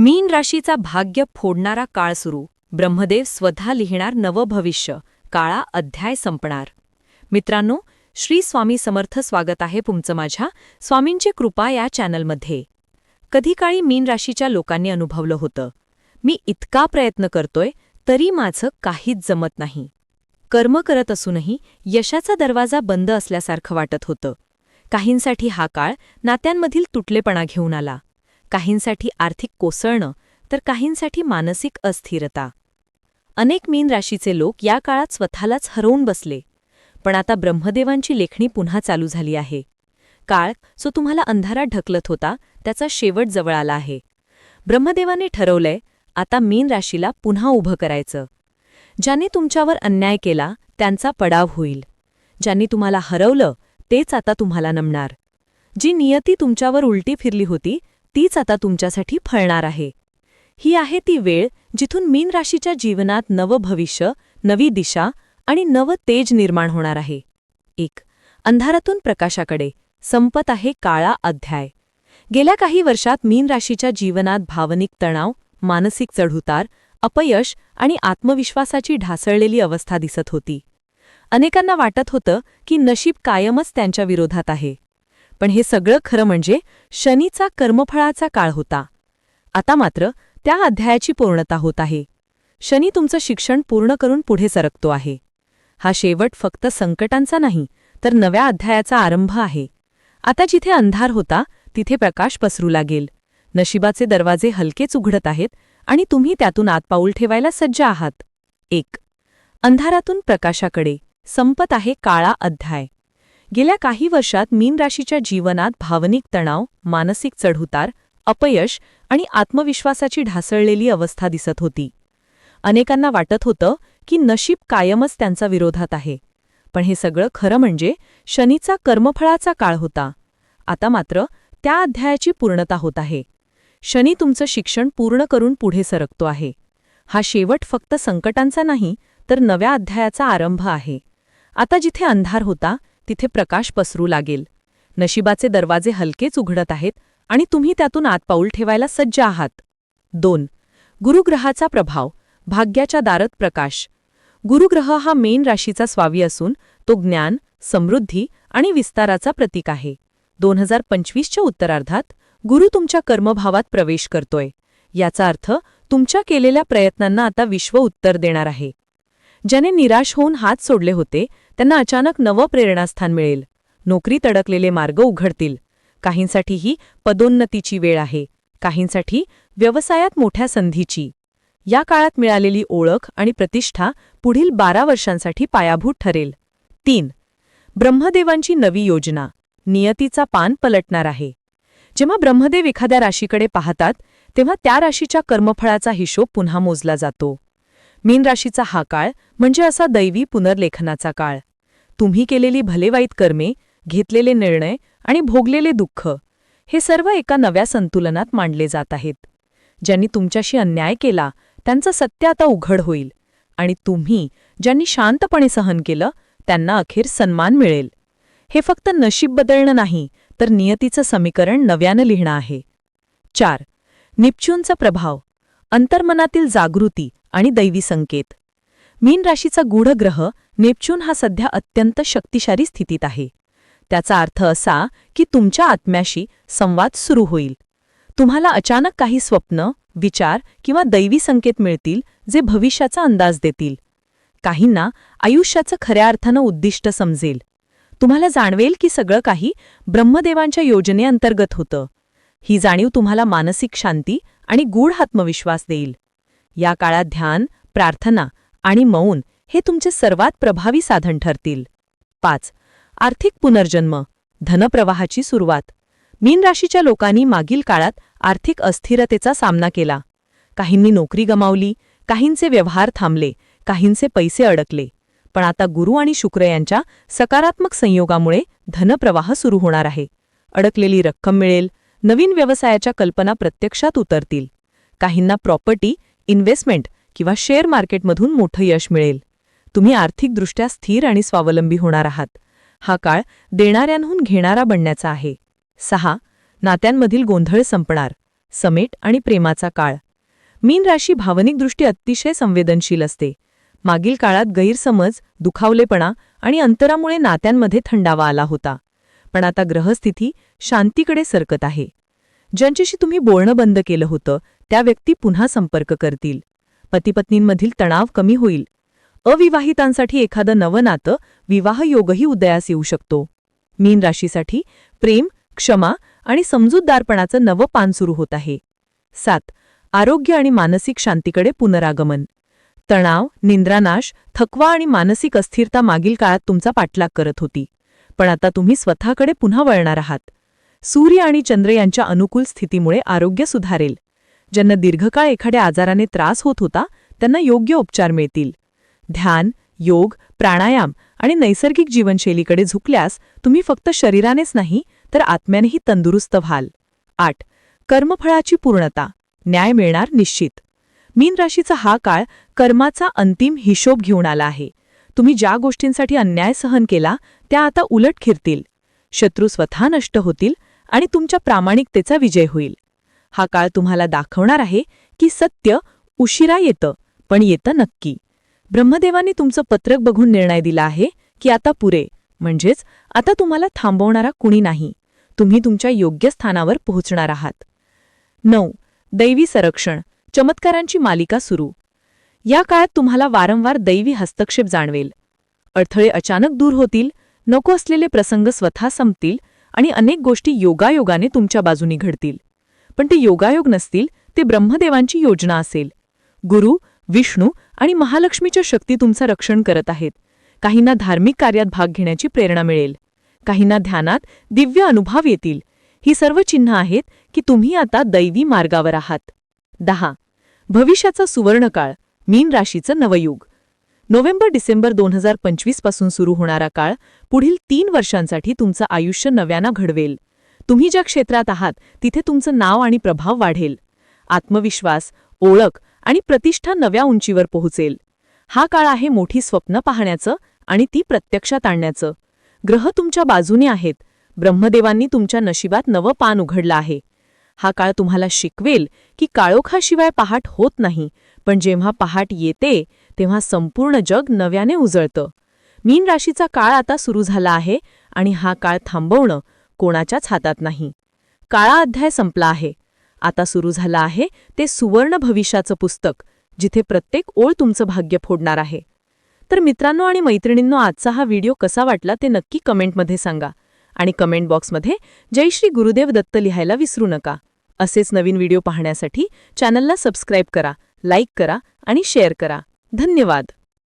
मीन राशीचा भाग्य फोडणारा काळ सुरू. ब्रह्मदेव स्वतः लिहिणार नवं भविष्य. काळा अध्याय संपणार. मित्रांनो श्री स्वामी समर्थ स्वागत आहे तुमचं माझ्या स्वामींची कृपा या चॅनलमध्ये. कधी काळी मीन राशीच्या लोकांनी अनुभवलं होतं. मी इतका प्रयत्न करतोय तरी माझं काहीच जमत नाही. कर्म करत असूनही यशाचा दरवाजा बंद असल्यासारखं वाटत होतं. काहींसाठी हा काळ नात्यांमधील तुटलेपणा घेऊन आला. काहींसाठी आर्थिक कोसळणं तर काहींसाठी मानसिक अस्थिरता. अनेक मीन राशीचे लोक या काळात स्वतःलाच हरवून बसले. पण आता ब्रह्मदेवांची लेखणी पुन्हा चालू झाली आहे. काळ जो तुम्हाला अंधारात ढकलत होता त्याचा शेवट जवळ आला आहे. ब्रह्मदेवाने ठरवलंय आता मीन राशीला पुन्हा उभं करायचं. ज्यांनी तुमच्यावर अन्याय केला त्यांचा पडाव होईल. ज्यांनी तुम्हाला हरवलं तेच आता तुम्हाला नमणार. जी नियती तुमच्यावर उलटी फिरली होती तीच आता तुमच्यासाठी फळणार आहे. ही आहे ती वेळ जिथून मीन राशीच्या जीवनात नवं भविष्य नवी दिशा आणि नवं तेज निर्माण होणार आहे. एक अंधारातून प्रकाशाकडे. संपत आहे काळा अध्याय. गेल्या काही वर्षात मीन राशीच्या जीवनात भावनिक तणाव मानसिक चढउतार अपयश आणि आत्मविश्वासाची ढासळलेली अवस्था दिसत होती. अनेकांना वाटत होतं की नशीब कायमच त्यांच्या विरोधात आहे. पण हे सगळं खरं म्हणजे शनीचा कर्मफळाचा काळ होता. आता मात्र त्या अध्यायाची पूर्णता होत आहे. शनी तुमचं शिक्षण पूर्ण करून पुढे सरकतो आहे. हा शेवट फक्त संकटांचा नाही तर नव्या अध्यायाचा आरंभ आहे. आता जिथे अंधार होता तिथे प्रकाश पसरू लागेल. नशिबाचे दरवाजे हलकेच उघडत आहेत आणि तुम्ही त्यातून आत पाऊल ठेवायला सज्ज आहात. एक. अंधारातून प्रकाशाकडे. संपत आहे काळा अध्याय. गेल्या काही वर्षात मीन राशीच्या जीवनात भावनिक तणाव मानसिक चढउतार अपयश आणि आत्मविश्वासाची ढासळलेली अवस्था दिसत होती. अनेकांना वाटत होतं की नशीब कायमच त्यांचा विरोधात आहे. पण हे सगळं खरं म्हणजे शनीचा कर्मफळाचा काळ होता. आता मात्र त्या अध्यायाची पूर्णता होत आहे. शनी तुमचं शिक्षण पूर्ण करून पुढे सरकतो आहे. हा शेवट फक्त संकटांचा नाही तर नव्या अध्यायाचा आरंभ आहे. आता जिथे अंधार होता तिथे प्रकाश पसरू लागेल. नशिबाचे दरवाजे हलकेच उघडत आहेत आणि तुम्ही त्यातून आत पाऊल ठेवायला सज्ज आहात. दोन. गुरुग्रहाचा प्रभाव. भाग्याच्या दारत प्रकाश. गुरुग्रह हा मेन राशीचा स्वावी असून तो ज्ञान समृद्धी आणि विस्ताराचा प्रतीक आहे. दोन हजार पंचवीसच्या उत्तरार्धात गुरु तुमच्या कर्मभावात प्रवेश करतोय. याचा अर्थ तुमच्या केलेल्या प्रयत्नांना आता विश्व उत्तर देणार आहे. ज्याने निराश होऊन हात सोडले होते त्यांना अचानक नवं प्रेरणास्थान मिळेल. नोकरीत अडकलेले मार्ग उघडतील. काहींसाठी ही पदोन्नतीची वेळ आहे. काहींसाठी व्यवसायात मोठ्या संधीची. या काळात मिळालेली ओळख आणि प्रतिष्ठा पुढील बारा वर्षांसाठी पायाभूत ठरेल. तीन. ब्रह्मदेवांची नवी योजना. नियतीचा पान पलटणार आहे. जेव्हा ब्रह्मदेव एखाद्या राशीकडे पाहतात तेव्हा त्या राशीच्या कर्मफळाचा हिशोब पुन्हा मोजला जातो. मीन राशीचा हा काळ म्हणजे असा दैवी पुनर्लेखनाचा काळ. तुम्ही केलेली भलेवाईत कर्मे घेतलेले निर्णय आणि भोगलेले दुःख हे सर्व एका नव्या संतुलनात मांडले जात आहेत. ज्यांनी तुमच्याशी अन्याय केला त्यांचं सत्य आता उघड होईल आणि तुम्ही ज्यांनी शांतपणे सहन केलं त्यांना अखेर सन्मान मिळेल. हे फक्त नशीब बदलणं नाही तर नियतीचं समीकरण नव्यानं लिहिणं आहे. चार. निप्च्यूनचा प्रभाव अंतर्मनातील जागृती आणि दैवी संकेत. मीन राशीचा गूढ ग्रह नेपच्यून हा सध्या अत्यंत शक्तिशाली स्थितीत आहे. त्याचा अर्थ असा की तुमच्या आत्म्याशी संवाद सुरू होईल. तुम्हाला अचानक काही स्वप्न विचार किंवा दैवी संकेत मिळतील जे भविष्याचा अंदाज देतील. काहींना आयुष्याचं खऱ्या अर्थानं उद्दिष्ट समजेल. तुम्हाला जाणवेल की सगळं काही ब्रह्मदेवांच्या योजनेअंतर्गत होतं. ही जाणीव तुम्हाला मानसिक शांती आणि गूढ आत्मविश्वास देईल. या काळात ध्यान प्रार्थना आणि मौन हे तुमचे सर्वात प्रभावी साधन ठरतील. पाच. आर्थिक पुनर्जन्म. धनप्रवाहाची सुरुवात. मीन राशीच्या लोकांनी मागील काळात आर्थिक अस्थिरतेचा सामना केला. काहींनी नोकरी गमावली काहींचे व्यवहार थांबले काहींचे पैसे अडकले. पण आता गुरु आणि शुक्र यांच्या सकारात्मक संयोगामुळे धनप्रवाह सुरू होणार आहे. अडकलेली रक्कम मिळेल नवीन व्यवसायाच्या कल्पना प्रत्यक्षात उतरतील. काहींना प्रॉपर्टी इन्व्हेस्टमेंट किंवा शेअर मार्केटमधून मोठं यश मिळेल. तुम्ही आर्थिकदृष्ट्या स्थिर आणि स्वावलंबी होणार आहात. हा काळ देणाऱ्यांहून घेणारा बनण्याचा आहे. सहा. नात्यांमधील गोंधळ संपणार. समेट आणि प्रेमाचा काळ. मीन राशी भावनिकदृष्टी अतिशय संवेदनशील असते. मागील काळात गैरसमज दुखावलेपणा आणि अंतरामुळे नात्यांमध्ये थंडावा आला होता. पण आता ग्रहस्थिती शांतीकडे सरकत आहे. ज्यांच्याशी तुम्ही बोलणं बंद केलं होतं त्या व्यक्ती पुन्हा संपर्क करतील. पतीपत्नींमधील तणाव कमी होईल. अविवाहितांसाठी एखादं नवं नातं विवाहयोगही उदयास येऊ शकतो. मीन राशीसाठी प्रेम क्षमा आणि समजूतदारपणाचं नवं पान सुरू होत आहे. सात. आरोग्य आणि मानसिक शांतीकडे पुनरागमन. तणाव निंद्रानाश थकवा आणि मानसिक अस्थिरता मागील काळात तुमचा पाठलाग करत होती. पण आता तुम्ही स्वतःकडे पुन्हा वळणार आहात. सूर्य आणि चंद्र यांच्या अनुकूल स्थितीमुळे आरोग्य सुधारेल. ज्यांना दीर्घकाळ एखाद्या आजाराने त्रास होत होता त्यांना योग्य उपचार मिळतील. ध्यान योग प्राणायाम आणि नैसर्गिक जीवनशैलीकडे झुकल्यास तुम्ही फक्त शरीरानेच नाही तर आत्म्यानेही तंदुरुस्त व्हाल. आठ. कर्मफळाची पूर्णता. न्याय मिळणार निश्चित. मीन राशीचा हा काळ कर्माचा अंतिम हिशोब घेऊन आला आहे. तुम्ही ज्या गोष्टींसाठी अन्याय सहन केला त्या आता उलट खिरतील शत्रू स्वतः नष्ट होतील आणि तुमच्या प्रामाणिकतेचा विजय होईल. हा काळ तुम्हाला दाखवणार आहे की सत्य उशिरा येतं पण येतं नक्की. ब्रह्मदेवानी तुमचं पत्रक बघून निर्णय दिला आहे की आता पुरे. म्हणजेच आता तुम्हाला थांबवणारा कुणी नाही. तुम्ही तुमच्या योग्य स्थानावर पोहोचणार आहात. नऊ. दैवी संरक्षण. चमत्कारांची मालिका सुरू. या काळात तुम्हाला वारंवार दैवी हस्तक्षेप जाणवेल. अडथळे अचानक दूर होतील नको असलेले प्रसंग स्वतः संपतील आणि अनेक गोष्टी योगायोगाने तुमच्या बाजूनी घडतील. पण ते योगायोग नसतील ते ब्रह्मदेवांची योजना असेल. गुरु विष्णू आणि महालक्ष्मीच्या शक्ती तुमचं रक्षण करत आहेत. काहींना धार्मिक कार्यात भाग घेण्याची प्रेरणा मिळेल. काहींना ध्यानात दिव्य अनुभव येतील. ही सर्व चिन्ह आहेत की तुम्ही आता दैवी मार्गावर आहात. दहा. भविष्याचा सुवर्णकाळ मीन राशीचं नवयुग. नोव्हेंबर डिसेंबर दोन हजार पंचवीसपासून सुरू होणारा काळ पुढील तीन वर्षांसाठी तुमचं आयुष्य नव्यानं घडवेल. तुम्ही ज्या क्षेत्रात आहात तिथे तुमचं नाव आणि प्रभाव वाढेल. आत्मविश्वास ओळख आणि प्रतिष्ठा नव्या उंचीवर पोहोचेल. हा काळ आहे मोठी स्वप्न पाहण्याचं आणि ती प्रत्यक्षात आणण्याचं. ग्रह तुमच्या बाजूने आहेत. ब्रह्मदेवांनी तुमच्या नशिबात नवं पान उघडलं आहे. हा काळ तुम्हाला शिकवेल की काळोखाशिवाय पहाट होत नाही पण जेव्हा पहाट येते तेव्हा संपूर्ण जग नव्याने उजळतं. मीन राशीचा काळ आता सुरू झाला आहे आणि हा काळ थांबवणं कोणाच्याच हातात नाही. काळा अध्याय संपला आहे. आता सुरू झालं आहे ते सुवर्ण भविष्याचं पुस्तक जिथे प्रत्येक ओळ तुमचं भाग्य फोडणार आहे. तर मित्रांनो आणि मैत्रिणींनो आजचा हा व्हिडिओ कसा वाटला ते नक्की कमेंटमध्ये सांगा. आणि कमेंट बॉक्समध्ये जय श्री गुरुदेव दत्त लिहायला विसरू नका. असेच नवीन व्हिडिओ पाहण्यासाठी चॅनलला सबस्क्राईब करा लाईक करा आणि शेअर करा. धन्यवाद.